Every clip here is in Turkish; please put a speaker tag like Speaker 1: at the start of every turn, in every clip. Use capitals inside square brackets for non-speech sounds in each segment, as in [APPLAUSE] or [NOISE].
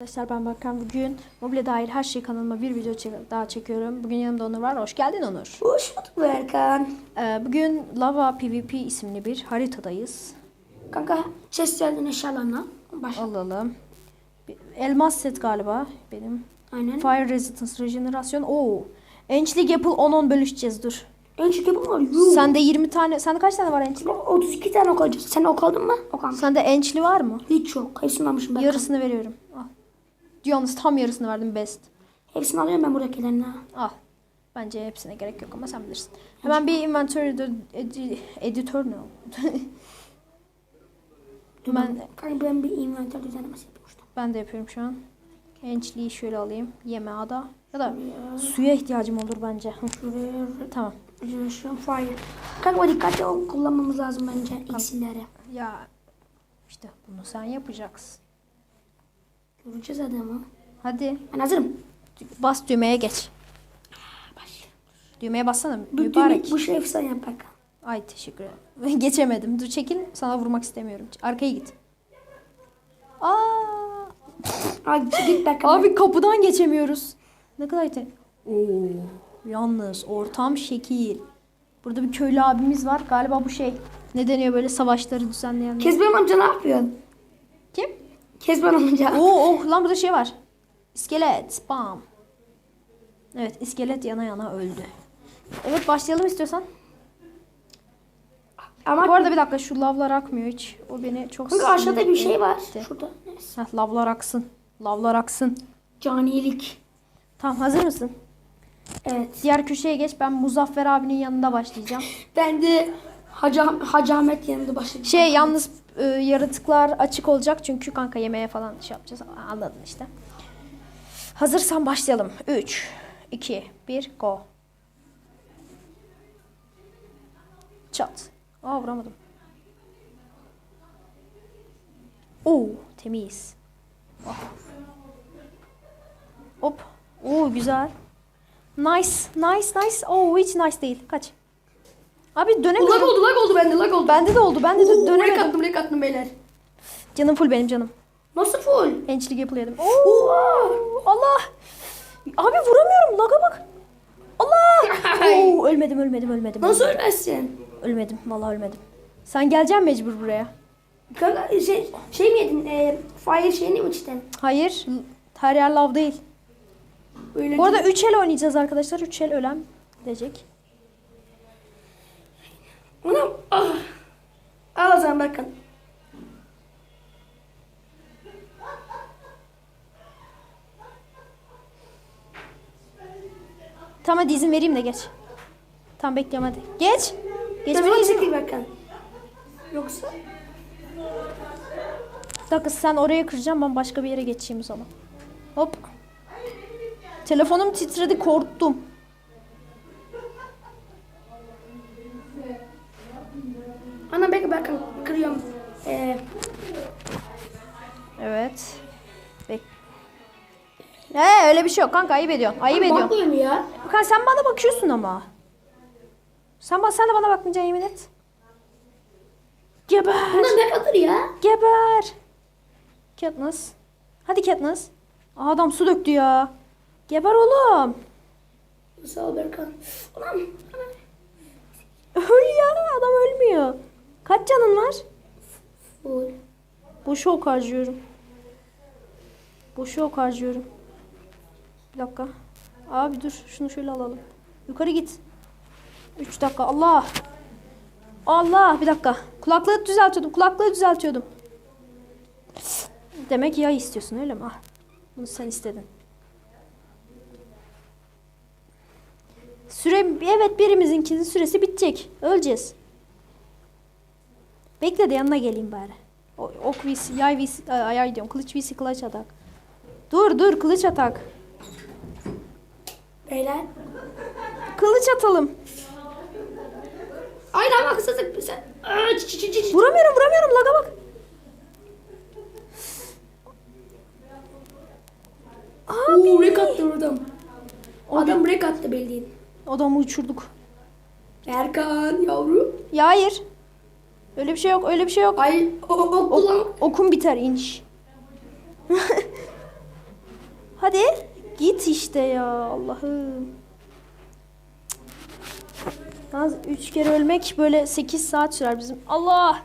Speaker 1: Arkadaşlar ben Bakan bugün mobilya dair her şey kanalıma bir video çek- daha çekiyorum. Bugün yanımda Onur var. Hoş geldin Onur.
Speaker 2: Hoş bulduk Berkan.
Speaker 1: Ee, bugün Lava PvP isimli bir haritadayız.
Speaker 2: Kanka ses geldin eşyalarına.
Speaker 1: Alalım. Elmas set galiba benim.
Speaker 2: Aynen.
Speaker 1: Fire Resistance Regeneration. Oo. Enchlik Apple 10-10 bölüşeceğiz dur.
Speaker 2: Ön çekim var. Yuh.
Speaker 1: Sende 20 tane, sende kaç tane var enchli?
Speaker 2: 32 tane ok alacağız. Sen ok aldın mı? Ok almış.
Speaker 1: Sende enchli var mı?
Speaker 2: Hiç yok. Hepsini almışım Berkan.
Speaker 1: Yarısını veriyorum. Al. Yalnız tam yarısını verdim best.
Speaker 2: Hepsini alıyorum ben buradakilerini.
Speaker 1: Al. Bence hepsine gerek yok ama sen bilirsin. Hemen bir inventory edi- editör ne o? [LAUGHS]
Speaker 2: Dur
Speaker 1: Ben-
Speaker 2: ben, bir inventör düzenlemesi yapmıştım.
Speaker 1: Ben de yapıyorum şu an. Gençliği şöyle alayım. Yeme ada. Ya da suya ihtiyacım olur bence.
Speaker 2: Şuraya
Speaker 1: tamam.
Speaker 2: Regeneration Fire. Kanka dikkatli ol. Kullanmamız lazım bence iksirleri.
Speaker 1: Ya işte bunu sen yapacaksın.
Speaker 2: Göreceğiz adamı.
Speaker 1: Hadi
Speaker 2: Ben hazırım.
Speaker 1: bas düğmeye geç.
Speaker 2: Başla.
Speaker 1: Düğmeye bassana.
Speaker 2: Bu,
Speaker 1: Mübarek.
Speaker 2: düğme- bu şey sen yap Berkan.
Speaker 1: Ay teşekkür ederim. [LAUGHS] Geçemedim. Dur çekil. Sana vurmak istemiyorum. Arkaya git. Aa!
Speaker 2: Abi git Berkan.
Speaker 1: Abi kapıdan geçemiyoruz. Ne kadar yetenek. Oo, yalnız ortam şekil. Burada bir köylü abimiz var. Galiba bu şey. Ne deniyor böyle savaşları düzenleyen?
Speaker 2: Kezban amca ne yapıyorsun?
Speaker 1: Kim?
Speaker 2: Kezban amca.
Speaker 1: Oo, oh lan burada şey var. İskelet. Bam. Evet iskelet yana yana öldü. Evet başlayalım istiyorsan.
Speaker 2: Ama
Speaker 1: Bu arada bir dakika şu lavlar akmıyor hiç. O beni çok
Speaker 2: Kanka aşağıda bir şey var.
Speaker 1: etti.
Speaker 2: Şurada. Neyse.
Speaker 1: Heh, lavlar aksın. Lavlar aksın.
Speaker 2: Canilik.
Speaker 1: Tamam hazır mısın?
Speaker 2: Evet.
Speaker 1: Diğer köşeye geç. Ben Muzaffer abinin yanında başlayacağım.
Speaker 2: Ben de Hacı, Hacı yanında başladım.
Speaker 1: Şey yalnız e, yaratıklar açık olacak çünkü kanka yemeğe falan şey yapacağız. Anladın işte. Hazırsan başlayalım. 3, 2, 1, go. Çat. Aa vuramadım. Oo temiz. Oh. Hop. Oo güzel. Nice, nice, nice. Oo hiç nice değil. Kaç. Abi
Speaker 2: Lag
Speaker 1: dönemiyorum.
Speaker 2: oldu lag oldu bende lag oldu.
Speaker 1: Bende de oldu. Ben de
Speaker 2: Oo,
Speaker 1: dönemedim.
Speaker 2: Break attım break attım beyler.
Speaker 1: Canım full benim canım.
Speaker 2: Nasıl full?
Speaker 1: Ençlik yapılıyordum. Oo, Allah. Abi vuramıyorum. Laga bak. Allah. Oo, ölmedim ölmedim ölmedim.
Speaker 2: Nasıl ölmezsin?
Speaker 1: Ölmedim. Vallahi ölmedim. Sen geleceksin mecbur buraya.
Speaker 2: Kanka şey, şey mi yedin? E, fire şeyini mi içtin?
Speaker 1: Hayır. Her yer lav değil.
Speaker 2: Öyle
Speaker 1: Bu arada 3 el oynayacağız arkadaşlar. 3 el ölen gidecek.
Speaker 2: Anam. Ah. Zaman bakın.
Speaker 1: Tamam hadi izin vereyim de geç. Tamam bekliyorum hadi. Geç. Geçmene izin.
Speaker 2: çekil bakın. Yoksa?
Speaker 1: Bir dakika sen oraya kıracağım ben başka bir yere geçeyim o zaman. Hop. Telefonum titredi korktum. Ee, öyle bir şey yok kanka ayıp ediyorsun. Ayıp ediyorsun.
Speaker 2: bakmıyorum ya.
Speaker 1: Kanka sen bana bakıyorsun ama. Sen, ba- sen de bana bakmayacaksın yemin et. Geber.
Speaker 2: Bunlar ne kadar ya?
Speaker 1: Geber. Katniss. Hadi Katniss. Aa, adam su döktü ya. Geber oğlum.
Speaker 2: Sağ ol Berkan. Anam.
Speaker 1: Öl ya adam ölmüyor. Kaç canın var?
Speaker 2: Full.
Speaker 1: Boşa ok harcıyorum. Boşa ok harcıyorum. Bir dakika. Abi dur şunu şöyle alalım. Yukarı git. 3 dakika Allah. Allah bir dakika. Kulaklığı düzeltiyordum. Kulaklığı düzeltiyordum. Demek yay istiyorsun öyle mi? Ah. Bunu sen istedin. Süre evet birimizinkinin süresi bitecek. Öleceğiz. Bekle de yanına geleyim bari. Ok vs, yay vs, ay yay diyorum. Kılıç vs kılıç atak. Dur dur kılıç atak.
Speaker 2: Beyler.
Speaker 1: Kılıç atalım.
Speaker 2: Aynı ama haksızlık. Sen.
Speaker 1: Vuramıyorum vuramıyorum laga bak.
Speaker 2: Oo, break attı adam. Adam break attı bildiğin.
Speaker 1: Adamı uçurduk.
Speaker 2: Erkan yavru.
Speaker 1: Ya hayır. Öyle bir şey yok öyle bir şey yok.
Speaker 2: Ay o, o, o kullan.
Speaker 1: Okun biter [LAUGHS] inş. işte ya Allah'ım. Yalnız 3 kere ölmek böyle 8 saat sürer bizim. Allah!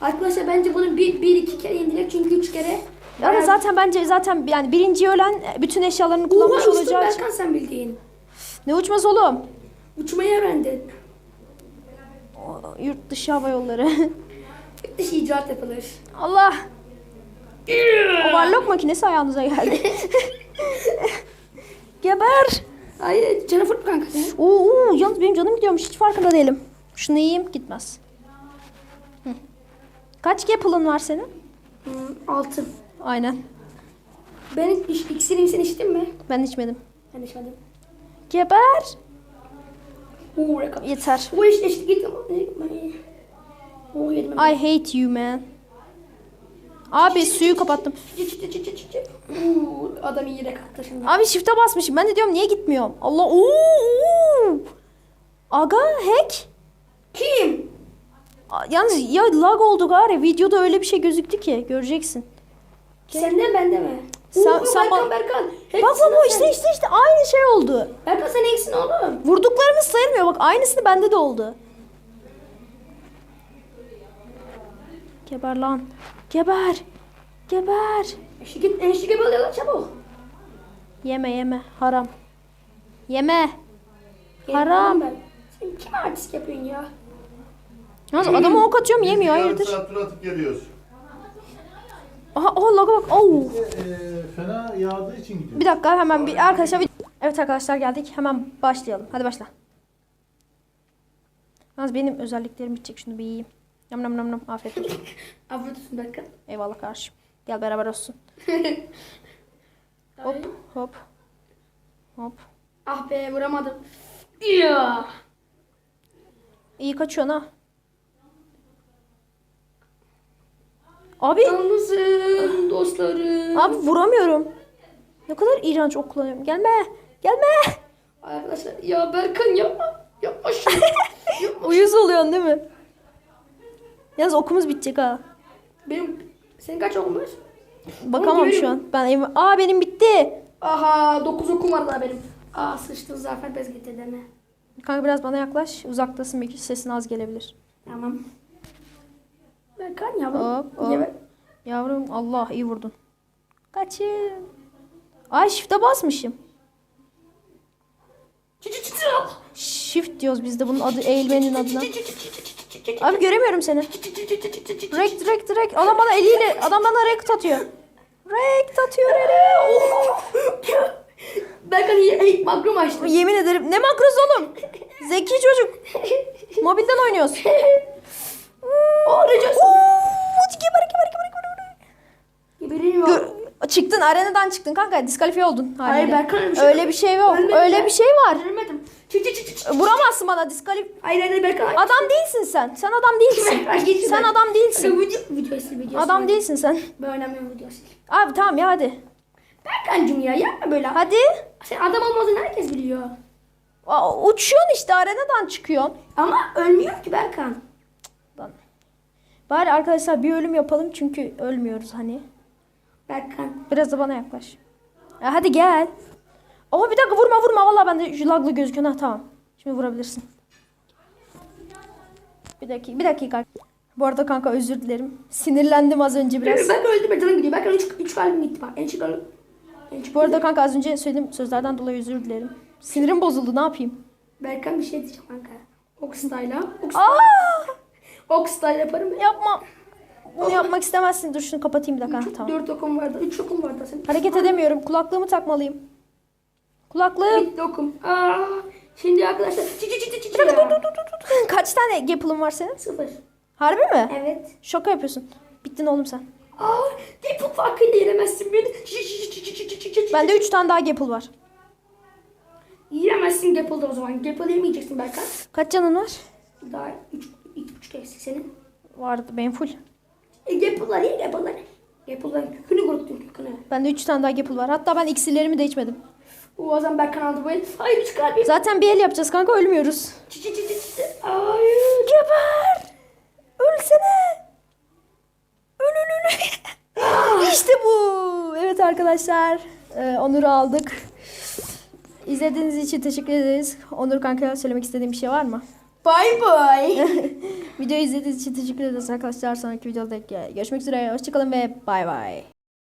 Speaker 2: Arkadaşlar bence bunu bir, bir iki kere indirek çünkü üç kere.
Speaker 1: Yani zaten bence zaten yani birinci ölen bütün eşyalarını kullanmış
Speaker 2: uçtun
Speaker 1: olacağı için.
Speaker 2: Berkan sen bildiğin.
Speaker 1: Ne uçmaz oğlum?
Speaker 2: Uçmayı öğrendin.
Speaker 1: O, Yurt dışı hava yolları. [LAUGHS]
Speaker 2: Yurt dışı icraat yapılır.
Speaker 1: Allah! O Warlock makinesi ayağınıza geldi. [LAUGHS] [LAUGHS] Geber!
Speaker 2: Hayır canı fırtma kanka.
Speaker 1: Oo, oo, yalnız benim canım gidiyormuş hiç farkında değilim. Şunu yiyeyim gitmez. Hı. Kaç Gapple'ın var senin?
Speaker 2: Hmm, altı.
Speaker 1: Aynen.
Speaker 2: Ben iç, iksirimi sen içtin mi?
Speaker 1: Ben içmedim.
Speaker 2: Ben içmedim.
Speaker 1: Geber!
Speaker 2: Oo.
Speaker 1: Yeter.
Speaker 2: Bu işte işte yedim.
Speaker 1: I hate you man. Abi suyu kapattım.
Speaker 2: Oo, adam iyi rekattı şimdi.
Speaker 1: Abi shift'e basmışım. Ben de diyorum niye gitmiyorum? Allah. Oo. Aga hack.
Speaker 2: Kim?
Speaker 1: Yalnız ya lag oldu gari. Videoda öyle bir şey gözüktü ki. Göreceksin.
Speaker 2: Senden bende mi?
Speaker 1: Sen- sen
Speaker 2: Berkan
Speaker 1: bak-
Speaker 2: Berkan.
Speaker 1: Bak
Speaker 2: Hepsini
Speaker 1: bak bu işte işte işte aynı şey oldu.
Speaker 2: Berkan sen eksin oğlum.
Speaker 1: Vurduklarımız sayılmıyor. Bak aynısını bende de oldu. Geber lan. Geber. Geber.
Speaker 2: Et, eşlik et alıyorlar çabuk.
Speaker 1: Yeme yeme. Haram. Yeme.
Speaker 2: Gel,
Speaker 1: Haram.
Speaker 2: Ben. Sen kime artist yapıyorsun ya?
Speaker 1: Yalnız adama ok atıyorum yemiyor. Hayırdır?
Speaker 3: saat tur atıp geliyoruz.
Speaker 1: Aha, aha laga bak.
Speaker 4: Eee, fena yağdığı için gidiyor.
Speaker 1: Bir dakika hemen bir arkadaşlar. bir- Evet arkadaşlar geldik. Hemen başlayalım. Hadi başla. Yalnız benim özelliklerim bitecek. Şunu bir yiyeyim. Yam nam nam nam. Afiyet olsun. [LAUGHS]
Speaker 2: Afiyet olsun Berkan.
Speaker 1: Eyvallah kardeşim. Gel beraber olsun. [LAUGHS] Hop hop. Hop.
Speaker 2: Ah be vuramadım. Ya.
Speaker 1: İyi kaçıyorsun ha. Abi,
Speaker 2: Yalnızım dostlarım.
Speaker 1: abi vuramıyorum. Ne kadar iğrenç ok kullanıyorum. Gelme. Gelme.
Speaker 2: Arkadaşlar ya Berkan yapma. Yapma şunu. [LAUGHS] yapma.
Speaker 1: Uyuz oluyorsun değil mi? Yalnız okumuz bitecek ha.
Speaker 2: Benim senin kaç var?
Speaker 1: Bakamam şu an. Ben ev- Aa benim bitti.
Speaker 2: Aha 9 okum var daha benim. Aa sıçtın Zafer bez getir deme.
Speaker 1: Kanka biraz bana yaklaş. Uzaktasın belki sesin az gelebilir.
Speaker 2: Tamam. Berkan yavrum.
Speaker 1: Hop, hop. Yavrum Allah iyi vurdun. Kaçın. Ay shift'e basmışım.
Speaker 2: Çı çı çı çı.
Speaker 1: Shift diyoruz biz de bunun adı eğilmenin adına. Abi göremiyorum seni. Direkt direkt direkt. Adam bana eliyle adam bana rekt atıyor. Rekt atıyor eli.
Speaker 2: ben hani makro açtım.
Speaker 1: Yemin ederim. Ne makros oğlum? Zeki çocuk. Mobilden oynuyoruz.
Speaker 2: Aa, Recep.
Speaker 1: Geberi geberi geberi geberi.
Speaker 2: Geberirim ya.
Speaker 1: Çıktın arenadan çıktın kanka diskalifiye oldun.
Speaker 2: Hayır,
Speaker 1: haliyle.
Speaker 2: Berkan öyle bir şey
Speaker 1: öyle
Speaker 2: yok.
Speaker 1: bir şey yok.
Speaker 2: Ölmedim
Speaker 1: Öyle
Speaker 2: ben.
Speaker 1: bir şey var.
Speaker 2: Ölmedim. Çı çı çı çı çı.
Speaker 1: Vuramazsın bana diskalif.
Speaker 2: Hayır hayır Berkan.
Speaker 1: Adam değilsin sen. Sen adam değilsin.
Speaker 2: Geçin
Speaker 1: sen
Speaker 2: ben.
Speaker 1: adam değilsin.
Speaker 2: Video, video sil video
Speaker 1: Adam değilsin sen.
Speaker 2: Ben oynamıyorum video sil.
Speaker 1: Abi tamam ya hadi.
Speaker 2: Berkancım ya yapma böyle.
Speaker 1: Hadi.
Speaker 2: Sen adam olmadığını herkes biliyor.
Speaker 1: Aa, Uçuyorsun işte arenadan çıkıyorsun.
Speaker 2: Ama ölmüyor ki Berkan.
Speaker 1: Bari arkadaşlar bir ölüm yapalım çünkü ölmüyoruz hani.
Speaker 2: Berkan.
Speaker 1: Biraz da bana yaklaş. Ya hadi gel. Ama bir dakika vurma vurma. Vallahi ben de şu laglı gözüküyor. Ha tamam. Şimdi vurabilirsin. Bir dakika. Bir dakika. Bu arada kanka özür dilerim. Sinirlendim az önce biraz.
Speaker 2: Ben öldüm canım gidiyor. Berkan 3 3 kalbim gitti bak. En çık
Speaker 1: Bu arada kanka az önce söylediğim sözlerden dolayı özür dilerim. Sinirim bozuldu. Ne yapayım?
Speaker 2: Berkan bir şey diyeceğim kanka. Oxstyle'a.
Speaker 1: Aa!
Speaker 2: Oxstyle yaparım.
Speaker 1: Yapma. Bunu yapmak istemezsin. Dur şunu kapatayım bir dakika.
Speaker 2: Üç,
Speaker 1: tamam.
Speaker 2: Dört okum vardı. Üç okum vardı. Sen
Speaker 1: Hareket Ay. edemiyorum. Kulaklığımı takmalıyım. Kulaklığım.
Speaker 2: Bitti okum. Aa, şimdi arkadaşlar. Çi, çi, çi, çi,
Speaker 1: dur, dur, dur. Kaç tane Gapple'ın var senin?
Speaker 2: Sıfır.
Speaker 1: Harbi mi?
Speaker 2: Evet.
Speaker 1: Şaka yapıyorsun. Bittin oğlum sen.
Speaker 2: Aa, Gapple farkıyla yenemezsin beni. Çi, çi, çi, çi, çi, çi, çi.
Speaker 1: Bende üç tane daha Gapple var.
Speaker 2: Yiyemezsin Gapple'da o zaman. Gapple yemeyeceksin Berkan.
Speaker 1: Kaç canın var?
Speaker 2: Daha üç, iki buçuk eksik senin.
Speaker 1: Vardı benim full.
Speaker 2: E, Gapple'lar ye Gapple'lar. Gapple'ların kükünü kuruttun kükünü.
Speaker 1: Bende 3 tane daha Gapple var. Hatta ben iksirlerimi de içmedim.
Speaker 2: O zaman Berkan aldı bu el. Hayır üç kalbim.
Speaker 1: Zaten bir el yapacağız kanka ölmüyoruz.
Speaker 2: Çı çı çı çı çı. Hayır.
Speaker 1: Geber! Ölsene! Öl öl öl. [LAUGHS] işte bu. Evet arkadaşlar. Ee, Onur'u aldık. İzlediğiniz için teşekkür ederiz. Onur kanka söylemek istediğim bir şey var mı?
Speaker 2: Bay bay. [LAUGHS]
Speaker 1: Videoyu izlediğiniz için teşekkür ederiz arkadaşlar. Sonraki videoda görüşmek üzere. Hoşçakalın ve bay bay.